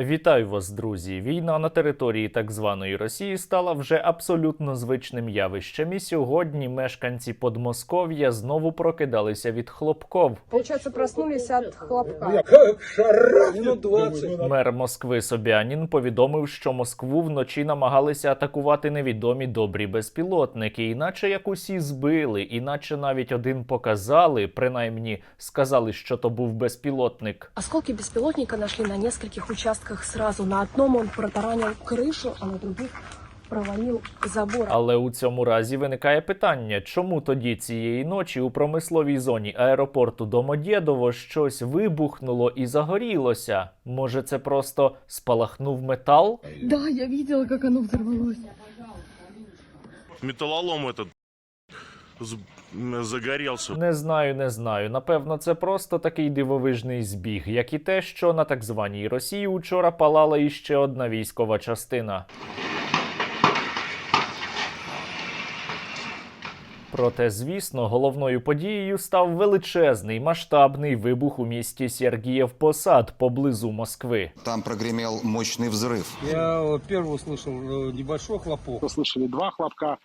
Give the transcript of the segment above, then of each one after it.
Вітаю вас, друзі! Війна на території так званої Росії стала вже абсолютно звичним явищем. І сьогодні мешканці Подмосков'я знову прокидалися від хлопков. Получается, проснулись от хлопка. Мер Москви Собянін повідомив, що Москву вночі намагалися атакувати невідомі добрі безпілотники, іначе як усі збили, іначе навіть один показали, принаймні сказали, що то був безпілотник. Осколки беспилотника нашли на нескольких участках сразу. На одном он протаранил крышу, а на других провалил забор. Але у цьому разі виникає питання, чому тоді цієї ночі у промисловій зоні аеропорту Домодєдово щось вибухнуло і загорілося? Може, це просто спалахнув метал? Да, я видела, как оно взорвалось. металлолом этот загорелся. Не знаю, не знаю. Напевно, це просто такий дивовижний збіг, як і те, що на так званій Росії учора палала іще одна військова частина. Проте, звісно, головною подією став величезний масштабний вибух у місті Сергієв Посад поблизу Москви. Там прогремел мощный взрыв. Я э, первый услышал э, небольшой хлопок. Услышали два хлопка.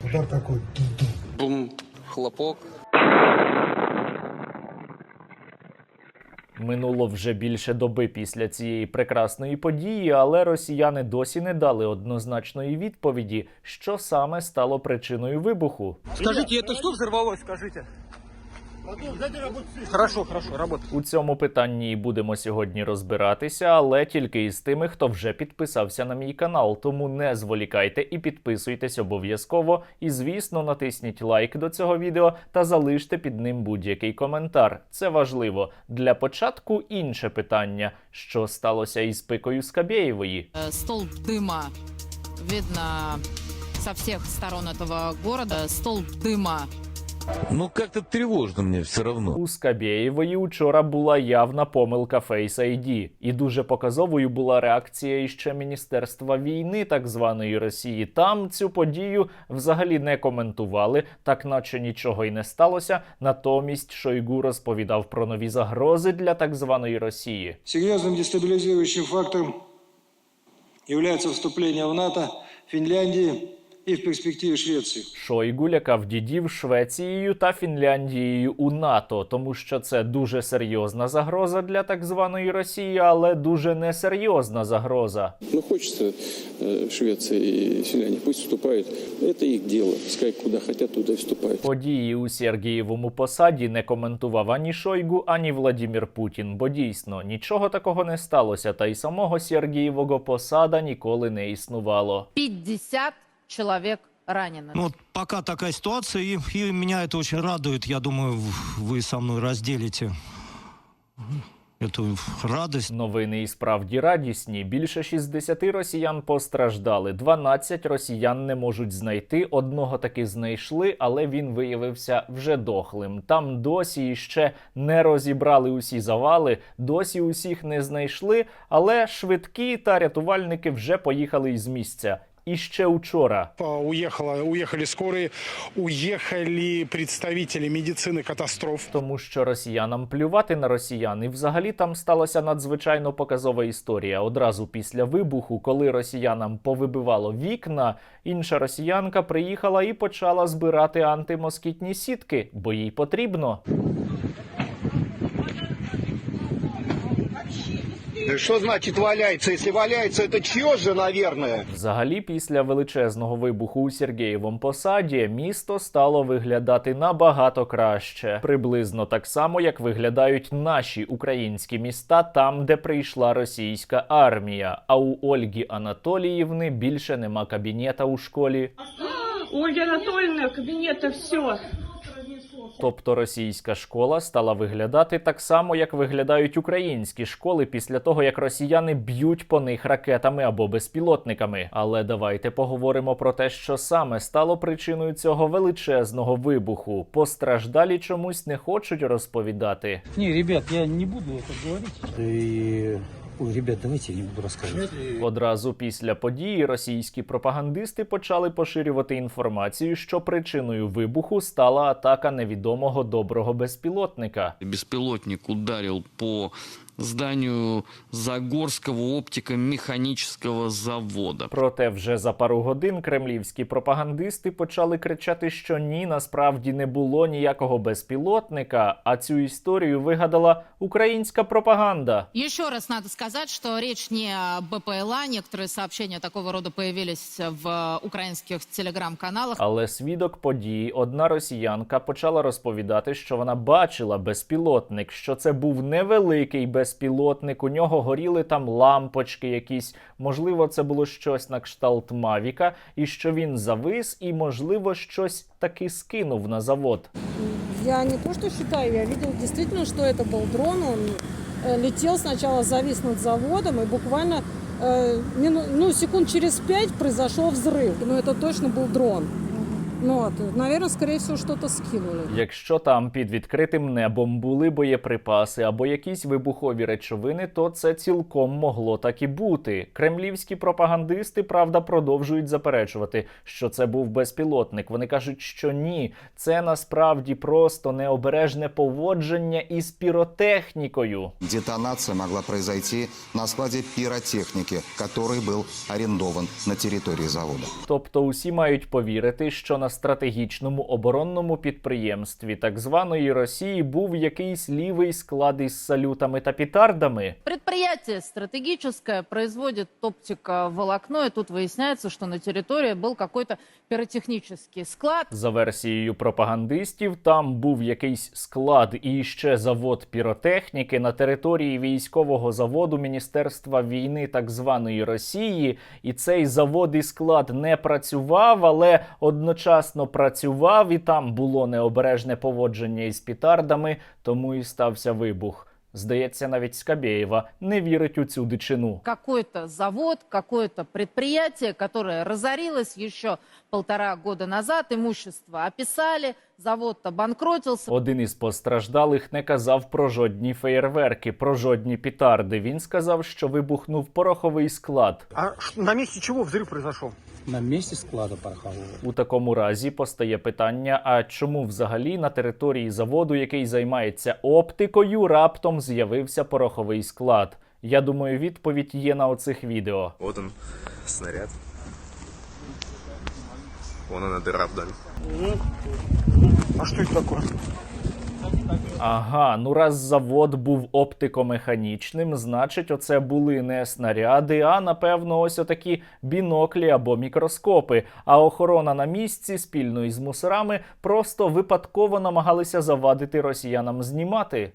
Бум, хлопок. Минуло вже більше доби після цієї прекрасної події, але росіяни досі не дали однозначної відповіді, що саме стало причиною вибуху. Скажіть, це що взорвалось, скажите? Хорошо, хорошо, работает. У цьому питанні і будемо сьогодні розбиратися, але тільки із тими, хто вже підписався на мій канал. Тому не зволікайте і підписуйтесь обов'язково. І звісно, натисніть лайк до цього відео та залиште під ним будь-який коментар. Це важливо. Для початку інше питання: що сталося із пикою Скабєєвої? Э, Столб дыма видно со всех сторон этого города. Столб дыма Ну, как-то тревожно мне все равно. У Скабєєвої учора була явна помилка Face ID. і дуже показовою була реакція іще Міністерства війни так званої Росії. Там цю подію взагалі не коментували, так наче нічого й не сталося. Натомість Шойгу розповідав про нові загрози для так званої Росії. Серьезным дестабилизирующим фактором является вступление в НАТО Финляндии и в перспективе Швеции. Шойгу лякав дідів Швецією та Фінляндією у НАТО, тому що це дуже серйозна загроза для так званої Росії, але дуже несерйозна загроза. Ну, хочется э, Швеция и Финляндия, пусть вступают. Это их дело. Пускай куда хотят, туда и вступают. Події у Сергієвому посаді не коментував ані Шойгу, ані Владімір Путін, бо дійсно нічого такого не сталося, та й самого Сергієвого посада ніколи не існувало. 50 человек ранено. Ну, вот пока такая ситуация, и, и меня это очень радует. Я думаю, в- вы со мной разделите эту радость. Новини і справді радісні. Більше 60 росіян постраждали. 12 росіян не можуть знайти. Одного таки знайшли, але він виявився вже дохлим. Там досі ще не розібрали усі завали, досі усіх не знайшли, але швидкі та рятувальники вже поїхали із місця. І ще учора. А, Уехала, уехали скорые, уехали представители медицины катастроф. Тому що росіянам плювати на росіян, і взагалі там сталася надзвичайно показова історія. Одразу після вибуху, коли росіянам повибивало вікна, інша росіянка приїхала і почала збирати антимоскітні сітки, бо їй потрібно. Что значит валяется? Если валяется, это чье же, наверное? Взагалі, після величезного вибуху у Сергієвому посаді місто стало виглядати набагато краще, приблизно так само, як виглядають наші українські міста там, де прийшла російська армія. А у Ольги Анатоліївни більше нема кабінета у школі. Ольга Анатольевна, кабинета, все. Тобто російська школа стала виглядати так само, як виглядають українські школи після того, як росіяни б'ють по них ракетами або безпілотниками. Але давайте поговоримо про те, що саме стало причиною цього величезного вибуху. Постраждалі чомусь не хочуть розповідати. Не, ребят, я не буду это говорить. Ой, ребят, давайте я не буду розказувати. Одразу після події російські пропагандисти почали поширювати інформацію, що причиною вибуху стала атака невідомого доброго безпілотника. Безпілотник ударив по зданию Загорского оптико-механического завода. Проте вже за пару годин кремлівські пропагандисти почали кричати, що ні, насправді не було ніякого безпілотника, а цю історію вигадала українська пропаганда. Еще раз надо сказать, что речь не о БПЛА. Некоторые сообщения такого рода появились в украинских телеграм-каналах. Але свідок події, одна росіянка, почала розповідати, що вона бачила безпілотник, що це був невеликий безпілотник У нього горіли там лампочки якісь. Можливо, це було щось на кшталт Мавіка, і що він завис, і можливо щось таки скинув на завод. Я не то что считаю, я видел действительно, что это был дрон. Он э, летел сначала, завис над заводом, и буквально э, мину- ну, секунд через пять произошел взрыв. Но это точно был дрон. Ну, вот, наверное, скорее всего, что-то скинули. Якщо там під відкритим небом були боєприпаси або якісь вибухові речовини, то це цілком могло так і бути. Кремлівські пропагандисти, правда, продовжують заперечувати, що це був безпілотник. Вони кажуть, що ні, це насправді просто необережне поводження із піротехнікою. Детонация могла произойти на складе пиротехники, который был арендован на территории завода. Тобто усі мають повірити, що на стратегічному оборонному підприємстві так званої Росії був якийсь лівий склад із салютами та пітардами. Предприятие стратегическое производит оптиковолокно, и тут выясняется, что на территории был какой-то пиротехнический склад. За версією пропагандистів, там був якийсь склад і ще завод піротехніки на території військового заводу Міністерства війни так званої Росії. І цей завод і склад не працював, але одночасно працював, і там було необережне поводження із пітардами, тому і стався вибух. Здається, навіть Скабєєва не вірить у цю дичину. Какой-то завод, какое-то предприятие, которое разорилось еще полтора года назад, имущество описали, завод обанкротился. Один із постраждалих не казав про жодні феєрверки, про жодні пітарди. Він сказав, що вибухнув пороховий склад. А на месте чего взрыв произошел? На месте склада порохового. У такому разі постає питання: а чому взагалі на території заводу, який займається оптикою, раптом з'явився пороховий склад? Я думаю, відповідь є на оцих відео. Вот он, снаряд. Вон она дыра вдаль. А что это такое? Ага, ну раз завод був оптикомеханічним, значить, оце були не снаряди, а напевно, ось отакі біноклі або мікроскопи. А охорона на місці спільно із мусорами просто випадково намагалися завадити росіянам знімати.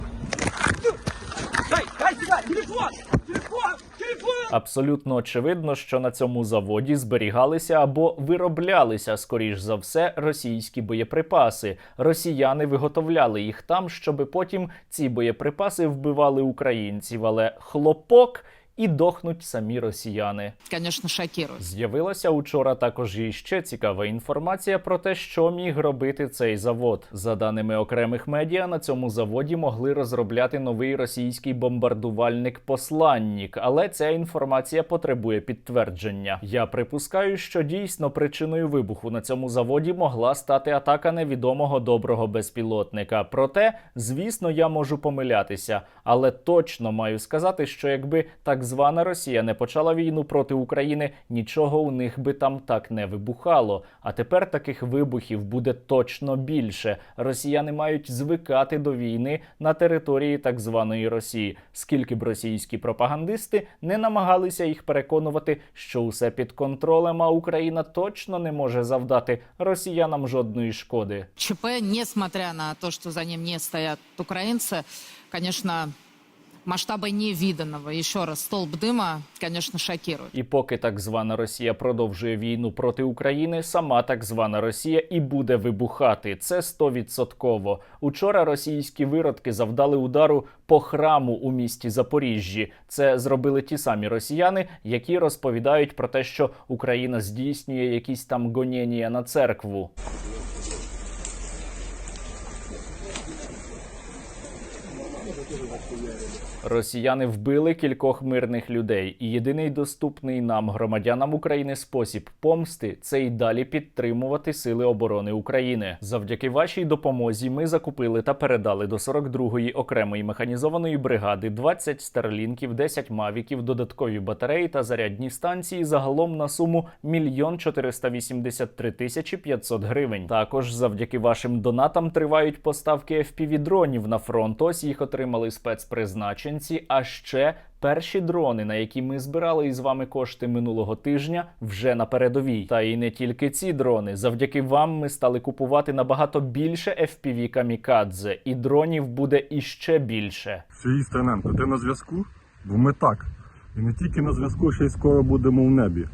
Абсолютно очевидно, що на цьому заводі зберігалися або вироблялися, скоріш за все, російські боєприпаси. Росіяни виготовляли їх там, щоби потім ці боєприпаси вбивали українців. Але хлопок і дохнуть самі росіяни. Конечно, шокирует. З'явилася учора також і ще цікава інформація про те, що міг робити цей завод. За даними окремих медіа, на цьому заводі могли розробляти новий російський бомбардувальник посланнік, але ця інформація потребує підтвердження. Я припускаю, що дійсно причиною вибуху на цьому заводі могла стати атака невідомого доброго безпілотника. Проте, звісно, я можу помилятися, але точно маю сказати, що якби так звана Росія не почала війну проти України, нічого у них би там так не вибухало. А тепер таких вибухів буде точно більше. Росіяни мають звикати до війни на території так званої Росії, скільки б російські пропагандисти не намагалися їх переконувати, що усе під контролем, а Україна точно не може завдати росіянам жодної шкоди. ЧП, несмотря на то, что за ним не стоят украинцы, конечно, масштаба невиданного. Еще раз, столб дыма, конечно, шокирует. І поки так звана Росія продовжує війну проти України, сама так звана Росія і буде вибухати. Це стовідсотково. Учора російські виродки завдали удару по храму у місті Запоріжжі. Це зробили ті самі росіяни, які розповідають про те, що Україна здійснює якісь там гонєнія на церкву. Росіяни вбили кількох мирних людей, і єдиний доступний нам, громадянам України, спосіб помсти це й далі підтримувати сили оборони України. Завдяки вашій допомозі ми закупили та передали до 42-ї окремої механізованої бригади 20 старлінків, 10 мавіків, додаткові батареї та зарядні станції загалом на суму 1 483 тисячі 500 гривень. Також завдяки вашим донатам тривають поставки fpv дронів на фронт. Ось їх отримали спецпризначенці. А ще перші дрони, на які ми збирали із вами кошти минулого тижня, вже на передовій. Та і не тільки ці дрони. Завдяки вам ми стали купувати набагато більше fpv камікадзе, і дронів буде іще більше. Сергій Стерненко, ти на зв'язку? Бо ми так. І не тільки на зв'язку, ще й скоро будемо в небі.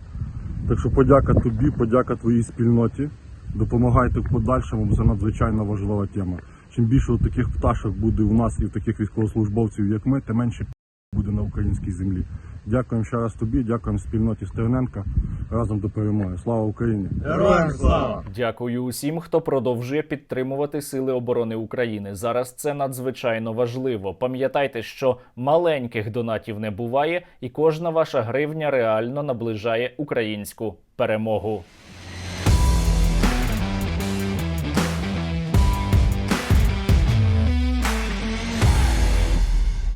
Так що подяка тобі, подяка твоїй спільноті. Допомагайте в подальшому, бо це надзвичайно важлива тема. Чим більше таких пташок буде у нас і в таких військовослужбовців, як ми, тим менше буде на українській землі. Дякуємо ще раз тобі, дякуємо спільноті Стерненка. Разом до перемоги. Слава Україні! Дякую усім, хто продовжує підтримувати Сили оборони України. Зараз це надзвичайно важливо. Пам'ятайте, що маленьких донатів не буває, і кожна ваша гривня реально наближає українську перемогу.